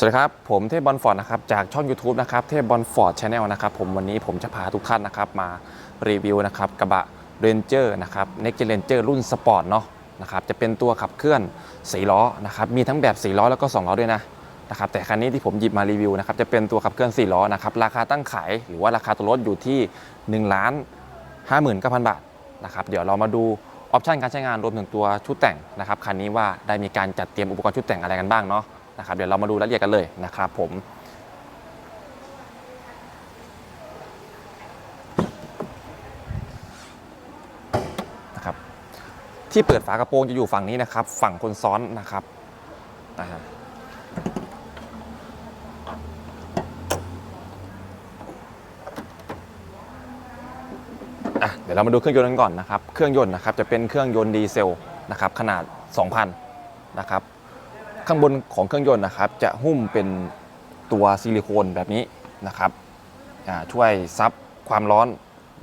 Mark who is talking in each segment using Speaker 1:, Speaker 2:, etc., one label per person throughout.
Speaker 1: สวัสดีครับ ผมเทพบอลฟอร์ดนะครับจากช่อง YouTube นะครับเทพบอลฟอร์ดชาแนลนะครับผมวันนี้ผมจะพาทุกท่านนะครับมารีวิวนะครับกระบะเรนเจอร์นะครับเน็กเจเรนเจอร์รุ่นสปอร์ตเนาะนะครับจะเป็นตัวขับเคลื่อน4ล้อนะครับมีทั้งแบบ4ล้อแล้วก็2ล้อด้วยนะนะครับแต่คันนี้ที่ผมหยิบมารีวิวนะครับจะเป็นตัวขับเคลื่อน4ล้อนะครับราคาตั้งขายหรือว่าราคาตัวรถอยู่ที่1ล้าน59,000บาทนะครับเดี๋ยวเรามาดูออปชันการใช้งานรวมถึงตัวชุดแต่งนะครับคันนี้ว่าได้มีการจัดเตรียมอุปกรณ์ชุดแต่งอะไรกันบ้างเนาะ นะครับเดี๋ยวเรามาดูรายละเอียดกันเลยนะครับผมนะครับที่เปิดฝากระโปรงจะอยู่ฝั่งนี้นะครับ ฝั่งคนซ้อนนะครับนะฮะเดี๋ยวเรามาดูเครื่องยนต์กันก่อนนะครับ เครื่องยนต์นะครับจะเป็นเครื่องยนต์ดีเซลนะครับขนาด 2,000 นะครับ ข้างบนของเครื่องยนต์นะครับ จะหุ้มเป็นตัวซิลิโคนแบบนี้นะครับช่วยซับความร้อน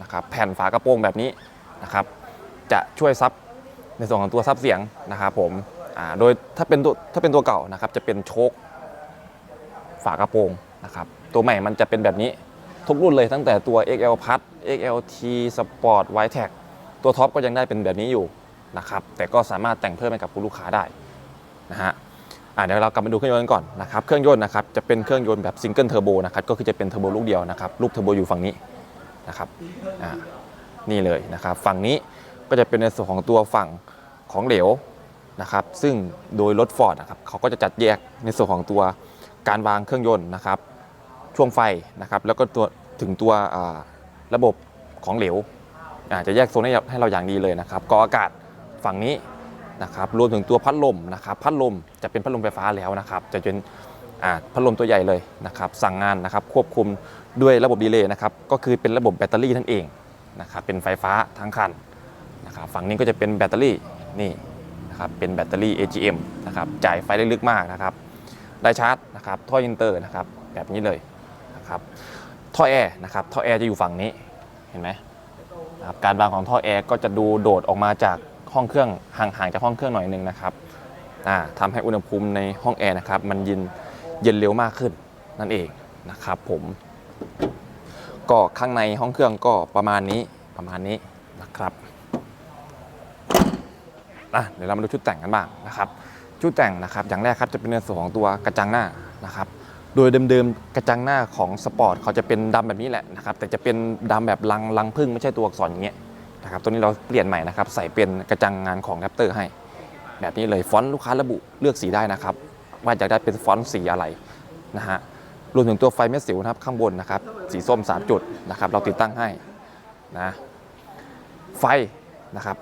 Speaker 1: นะครับ แผ่นฝากระโปรงแบบนี้นะครับ จะช่วยซับในส่วนของตัวซับเสียงนะครับผมโดยถ้าเป็นตัวถ้าเป็นตัวเก่านะครับ จะเป็นโชคฝากระโปรงนะครับตัวใหม่มันจะเป็นแบบนี้ทุกรุ่นเลยตั้งแต่ตัว XL Plus XLT Sport w i t e c ตัวท็อปก็ยังได้เป็นแบบนี้อยู่นะครับแต่ก็สามารถแต่งเพิ่มให้กับคุณลูกค้าได้นะฮะ อะเดี๋ยวเรากลับมาดูเครื่องยนต์กันก่อนนะครับเครื่องยนต์นะครับจะเป็นเครื่องยนต์แบบซิงเกิลเทอร์โบนะครับก็คือจะเป็นเทอร์โบลูกเดียวนะครับลูกเทอร์โบอยู่ฝั่งนี้นะครับอ่านี่เลยนะครับฝั่งนี้ก็จะเป็นในส่วนของตัวฝั่งของเหลวนะครับซึ่งโดยรถฟอร์ดนะครับเขาก็จะจัดแยกในส่วนของตัวการวางเครื่องยนต์นะครับช่วงไฟนะครับแล้วก็ตัวถึงตัวระบบของเหลวอาจะแยกโซนให้เราอย่างดีเลยนะครับกออากาศฝั่งนี้ นะครับรวมถึงตัวพัดลมนะครับพัดลมจะเป็นพัดลมไฟฟ้าแล้วนะครับ จะเป็นพัดลมตัวใหญ่เลยนะครับ สั่งงานนะครับควบคุมด้วยระบบดีเลย์นะครับก็คือเป็นระบบแบตเตอรี่นั่นเองนะครับเป็นไฟฟ้าทั้งคันนะครับฝั่งนี้ก็จะเป็นแบตเตอรี่นี่นะครับเป็นแบตเตอรี่ AGM นะครับจ่ายไฟได้ลึกมากนะครับได้ชาร์จนะครับท่ออินเตอร์นะครับแบบนี้เลยนะครับท่อแอร์นะครับท่อแอร์จะอยู่ฝั่งนี้เห็นไหมนะครับการวางของท่อแอร์ก็จะดูโดดออกมาจาก ห้องเครื่องห่างๆจากห้องเครื่องหน่อยหนึงนะครับอ่าทำให้อุณหภูมิในห้องแอร์นะครับมันเย็นเย็นเร็วมากขึ้นนั่นเองนะครับผมก็ข้างในห้องเครื่องก็ประมาณนี้ประมาณนี้นะครับเดี๋ยวเรามาดูชุดแต่งกันบ้างนะครับ ชุดแต่งนะครับอย่างแรกครับจะเป็นในส่วนของตัวกระจังหน้านะครับโดยเดิมๆกระจังหน้าของสปอร์ตเขาจะเป็นดำแบบนี้แหละนะครับแต่จะเป็นดำแบบลังลังพึ่งไม่ใช่ตัวอักษรอย่างเงี้ย นะครับตัวนี้เราเปลี่ยนใหม่นะครับใส่เป็นกระจังงานของแรปเตอร์ให้ แบบนี้เลยฟอนต์ลูกค้าระบุเลือกสีได้นะครับ ว่าอยากได้เป็นฟอนต์สีอะไรนะฮะรวมถึงตัวไฟเม็ดสิวนะครับข้างบนนะครับสีส้ม 3 จุดนะครับเราติดตั้งให้นะไฟนะครับ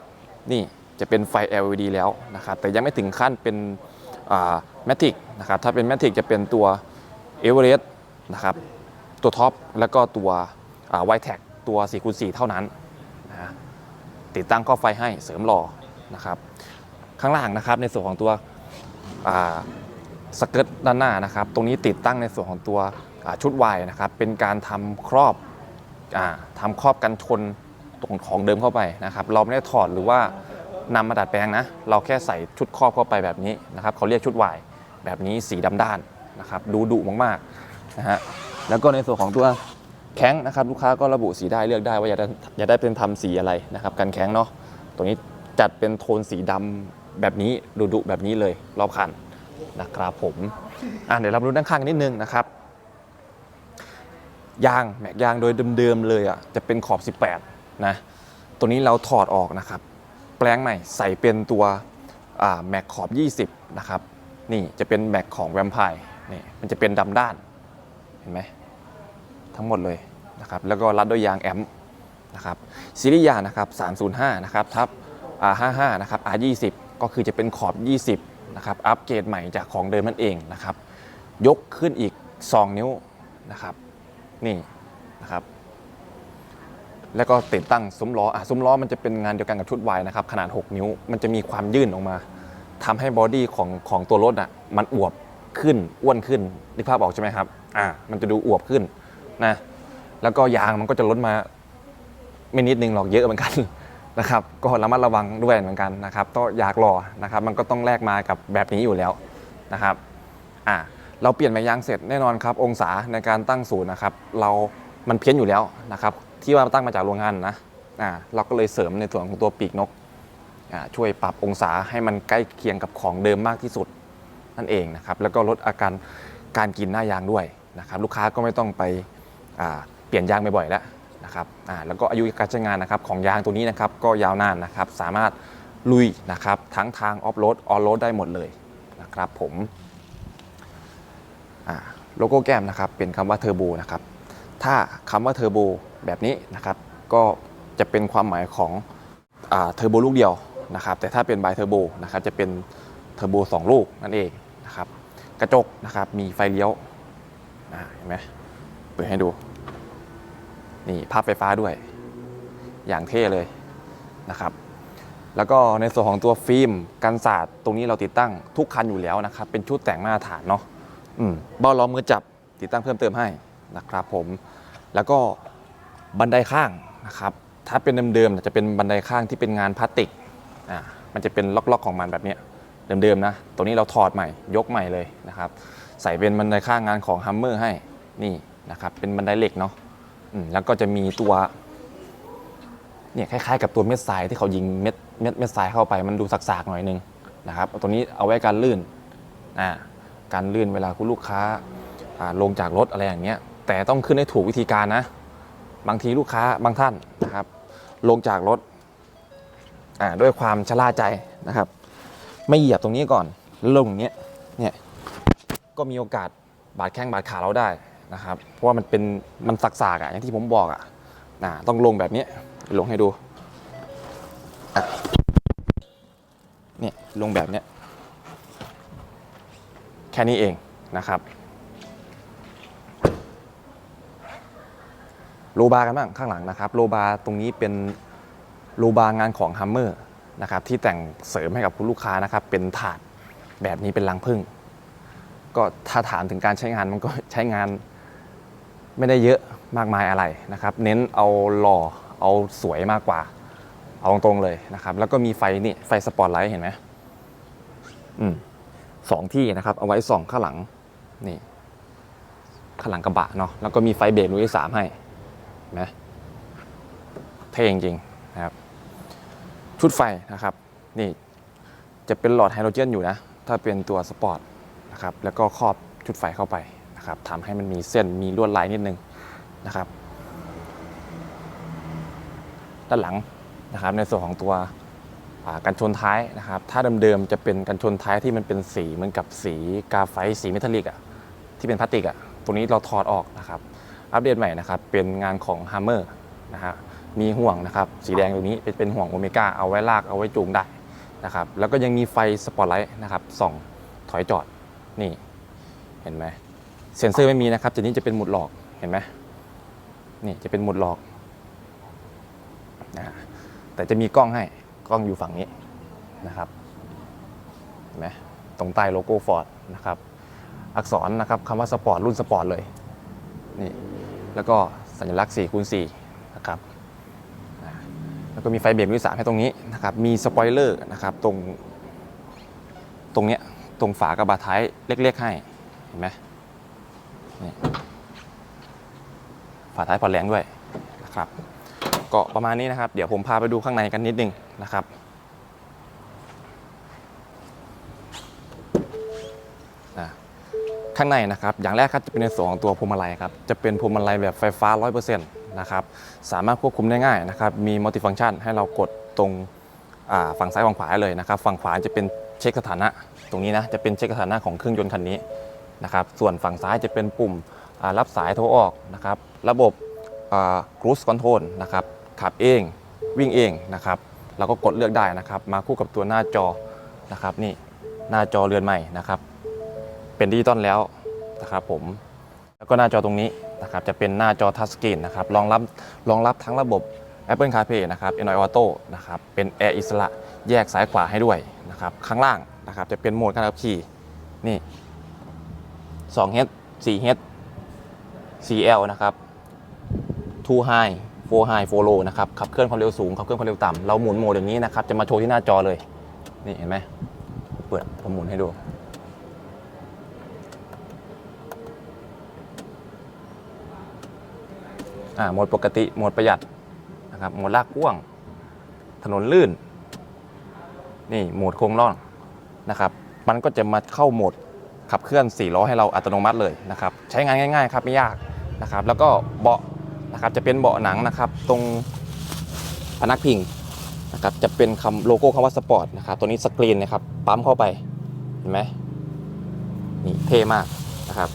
Speaker 1: นี่จะเป็นไฟ LED แล้วนะครับแต่ยังไม่ถึงขั้นเป็นแมทริกนะครับถ้าเป็นแมทริกจะเป็นตัวเอเวอเรสต์นะครับตัวท็อปแล้วก็ตัวไวแท็กตัว4คูณ4เท่านั้น ติดตั้งข้อไฟให้เสริมหล่อนะครับ ข้างล่างนะครับในส่วนของตัวสเกิร์ตด้านหน้านะครับ ตรงนี้ติดตั้งในส่วนของตัวชุดวายนะครับ เป็นการทำครอบอาทำครอบกันชนตรงของเดิมเข้าไปนะครับ เราไม่ได้ถอดหรือว่านำมาดัดแปลงนะ เราแค่ใส่ชุดครอบเข้าไปแบบนี้นะครับ เขาเรียกชุดวายแบบนี้สีดำด้านนะครับ ดูดุมากๆนะฮะ แล้วก็ในส่วนของตัว แข้งนะครับลูกค้าก็ระบุสีได้เลือกได้ว่าอยากได้อยากได้เป็นทำสีอะไรนะครับกันแข้งเนาะตรงนี้จัดเป็นโทนสีดำแบบนี้ดุดุแบบนี้เลยรอบคันนะครับผมอะเดี๋ยวเรามาดูด้านข้างกันนิดนึงนะครับยางแม็กยางโดยเดิมๆเลยอะจะเป็นขอบ 18 นะตัวนี้เราถอดออกนะครับ แปลงใหม่ใส่เป็นตัวแม็กขอบ 20 นะครับ นี่จะเป็นแม็กของแวมไพร์นี่มันจะเป็นดำด้าน เห็นไหมทั้งหมดเลย นะครับแล้วก็รัดด้วยยางแอมป์นะครับซีรีส์ยางนะครับ305นะครับทับ R55 นะครับ R20 ก็คือจะเป็นขอบ 20นะครับอัปเกรดใหม่จากของเดิมนั่นเองนะครับยกขึ้นอีก 2 นิ้วนะครับนี่นะครับแล้วก็ติดตั้งซุ้มล้ออะซุ้มล้อมันจะเป็นงานเดียวกันกับชุดวายนะครับขนาด 6 นิ้ว มันจะมีความยื่นออกมาทำให้บอดี้ของของตัวรถอะมันอวบขึ้นอ้วนขึ้นนึกภาพออกใช่ไหมครับอ่ามันจะดูอวบขึ้นนะ แล้วก็ยางมันก็จะลดมาไม่นิดนึงหรอกเยอะเหมือนกันนะครับ ก็ระมัดระวังด้วยเหมือนกันนะครับต้องอยากรอนะครับ มันก็ต้องแลกมากับแบบนี้อยู่แล้วนะครับอ่าเราเปลี่ยนแม่ยางเสร็จแน่นอนครับองศาในการตั้งศูนย์นะครับ เรา มันเพี้ยนอยู่แล้วนะครับ ที่ว่าตั้งมาจากโรงงานนะอ่าเราก็เลยเสริมในส่วนของตัวปีกนกอ่าช่วยปรับองศาให้มันใกล้เคียงกับของเดิมมากที่สุดนั่นเองนะครับ แล้วก็ลดอาการการกินหน้ายางด้วยนะครับ ลูกค้าก็ไม่ต้องไปอ่า ปลี่ยนยางบ่อยๆแล้วนะครับอ่าแล้วก็อายุการใช้งานนะครับของยางตัวนี้นะครับก็ยาวนานนะครับสามารถลุยนะครับทั้งทางออฟโรดออนโรดได้หมดเลยนะครับผมอ่าโลโก้แก้มนะครับเป็นคำว่าเทอร์โบนะครับถ้าคำว่าเทอร์โบแบบนี้นะครับก็จะเป็นความหมายของเทอร์โบลูกเดียวนะครับแต่ถ้าเป็นบายเทอร์โบนะครับจะเป็นเทอร์โบสองลูกนั่นเองนะครับกระจกนะครับมีไฟเลี้ยวอ่าเห็นไหมเปิดให้ดู นี่ภาพไฟฟ้าด้วย อย่างเท่เลยนะครับ แล้วก็ในส่วนของตัวฟิล์มกันสาดตรงนี้เราติดตั้งทุกคันอยู่แล้วนะครับ เป็นชุดแต่งมาตรฐานเนาะอืมเบ้าล้อมมือจับติดตั้งเพิ่มเติมให้นะครับผม แล้วก็บันไดข้างนะครับ ถ้าเป็นเดิมๆจะเป็นบันไดข้างที่เป็นงานพลาสติกอ่ามันจะเป็นล็อกๆของมันแบบนี้เดิมๆนะตัวนี้เราถอดใหม่ยกใหม่เลยนะครับ ใส่เป็นบันไดข้างงานของฮัมเมอร์ให้นี่นะครับเป็นบันไดเหล็กเนาะ อืมแล้วก็จะมีตัว เนี่ยคล้ายๆ กับตัวเม็ดทรายที่เขายิงเม็ดเม็ดเม็ดทรายเข้าไปมันดูสักๆหน่อยนึงนะครับตัวนี้เอาไว้การลื่นอ่าการลื่นเวลาคุณลูกค้าอ่าลงจากรถอะไรอย่างเงี้ย แต่ต้องขึ้นให้ถูกวิธีการนะ บางทีลูกค้าบางท่านนะครับ ลงจากรถอ่าด้วยความชะล่าใจนะครับ ไม่เหยียบตรงนี้ก่อนแล้วลงอย่างเงี้ยเนี่ยก็มีโอกาสบาดแข้งบาดขาเราได้ นะครับ เพราะว่ามันเป็นมันสักๆอะอย่างที่ผมบอกอะนะต้องลงแบบนี้ลงให้ดูเนี่ยลงแบบเนี้ยแค่นี้เองนะครับ โลบาร์กันบ้างข้างหลังนะครับ โลบาร์ตรงนี้เป็นโลบาร์งานของฮัมเมอร์นะครับที่แต่งเสริมให้กับคุณลูกค้านะครับเป็นถาดแบบนี้เป็นรังผึ้งก็ถ้าถามถึงการใช้งานมันก็ใช้งาน ไม่ได้เยอะมากมายอะไรนะครับ เน้นเอาหล่อเอาสวยมากกว่า เอาตรงๆเลยนะครับ แล้วก็มีไฟนี่ไฟสปอตไลท์เห็นไหมอืมสองที่นะครับ เอาไว้ส่องข้างหลังนี่ข้างหลังกระบะเนาะแล้วก็มีไฟเบรกลูกที่สามให้เห็นไหมเท่จริงๆนะครับ ชุดไฟนะครับ นี่จะเป็นหลอดไฮโดรเจนอยู่นะ ถ้าเป็นตัวสปอร์ตนะครับ แล้วก็ครอบชุดไฟเข้าไป นะครับทำให้มันมีเส้นมีลวดลายนิดนึงนะครับ ด้านหลังนะครับในส่วนของตัวกันชนท้ายนะครับ ถ้าเดิมๆจะเป็นกันชนท้ายที่มันเป็นสีเหมือนกับสีกาไฟสีเมทัลลิกอะที่เป็นพลาสติกอะตัวนี้เราถอดออกนะครับ อัปเดตใหม่นะครับ เป็นงานของ Hammer นะฮะมีห่วงนะครับ สีแดงตรงนี้เป็นเป็นห่วงโอเมก้าเอาไว้ลากเอาไว้จูงได้นะครับ แล้วก็ยังมีไฟสปอตไลท์นะครับส่องถอยจอดนี่เห็นไหม เซ็นเซอร์ไม่มีนะครับตัวนี้จะเป็นหมุดหลอกเห็นไหมนี่จะเป็นหมุดหลอกนะแต่จะมีกล้องให้กล้องอยู่ฝั่งนี้นะครับเห็นไหมตรงใต้โลโก้ฟอร์ดนะครับอักษรนะครับคำว่าสปอร์ตรุ่นสปอร์ตเลยนี่แล้วก็สัญลักษณ์4คูณ4นะครับแล้วก็มีไฟเบรกมือสามให้ตรงนี้นะครับมีสปอยเลอร์นะครับตรงตรงเนี้ยตรงฝากระบะท้ายเล็กๆให้เห็นไหม ฝาท้ายผ่อนแรงด้วยนะครับ ก็ประมาณนี้นะครับ เดี๋ยวผมพาไปดูข้างในกันนิดนึงนะครับข้างในนะครับอย่างแรกครับจะเป็นในส่วนของตัวพวงมาลัยครับจะเป็นพวงมาลัยแบบไฟฟ้า 100%นะครับสามารถควบคุมได้ง่ายนะครับมีมัลติฟัง c t ชันให้เรากดตรงฝั่งซ้ายฝั่งขวาเลยนะครับฝั่งขวาจะเป็นเช็คสถานะ ตรงนี้นะจะเป็นเช็คสถานะของเครื่องยนต์คันนี้ นะครับส่วนฝั่งซ้ายจะเป็นปุ่มรับสายโทรออกนะครับระบบครูสคอนโทรลนะครับขับเองวิ่งเองนะครับเราก็กดเลือกได้นะครับ มาคู่กับตัวหน้าจอนะครับนี่หน้าจอเรือนใหม่นะครับ เป็นดิจิตอลแล้วนะครับผมแล้วก็หน้าจอตรงนี้นะครับจะเป็นหน้าจอทัชสกรีนนะครับรองรับรองรับทั้งระบบ Apple CarPlay นะครับ Android Auto นะครับเป็นแอร์อิสระแยกซ้ายขวาให้ด้วยนะครับข้างล่างนะครับจะเป็นโหมดการขับขี่นี่ 2 h 4 h 4 l นะครับ two high four high four low นะครับ ขับเคลื่อนความเร็วสูง ขับเคลื่อนความเร็วต่ำ เราหมุนโหมดอย่างนี้นะครับ จะมาโชว์ที่หน้าจอเลย นี่เห็นไหม เปิดผมหมุนให้ดู อ่า โหมดปกติ โหมดประหยัดนะครับ โหมดลากกว้าง ถนนลื่น นี่ โหมดโค้งล่องนะครับ มันก็จะมาเข้าโหมด ขับเคลื่อน4ล้อให้เราอัตโนมัติเลยนะครับใช้งานง่าย ๆ ครับไม่ยากนะครับแล้วก็เบาะนะครับจะเป็นเบาะหนังนะครับตรงพนักพิงนะครับจะเป็นคำโลโก้คำว่าสปอร์ตนะครับตัวนี้สกรีนนะครับปั๊มเข้าไปเห็นไหมนี่เท่มากนะครับ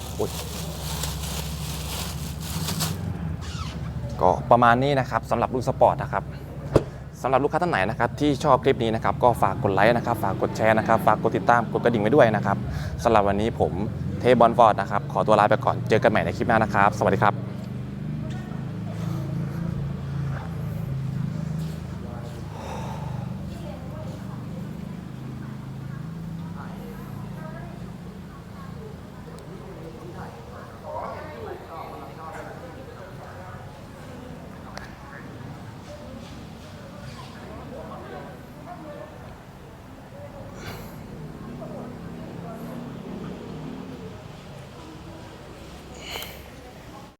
Speaker 1: ก็ประมาณนี้นะครับสำหรับรุ่นสปอร์ตนะครับ สำหรับลูกค้าท่านไหนนะครับที่ชอบคลิปนี้นะครับก็ฝากกดไลค์นะครับฝากกดแชร์นะครับฝากกดติดตามกดกระดิ่งไว้ด้วยนะครับสำหรับวันนี้ผมเทบอลฟอร์ดนะครับขอตัวลาไปก่อนเจอกันใหม่ในคลิปหน้านะครับ สวัสดีครับ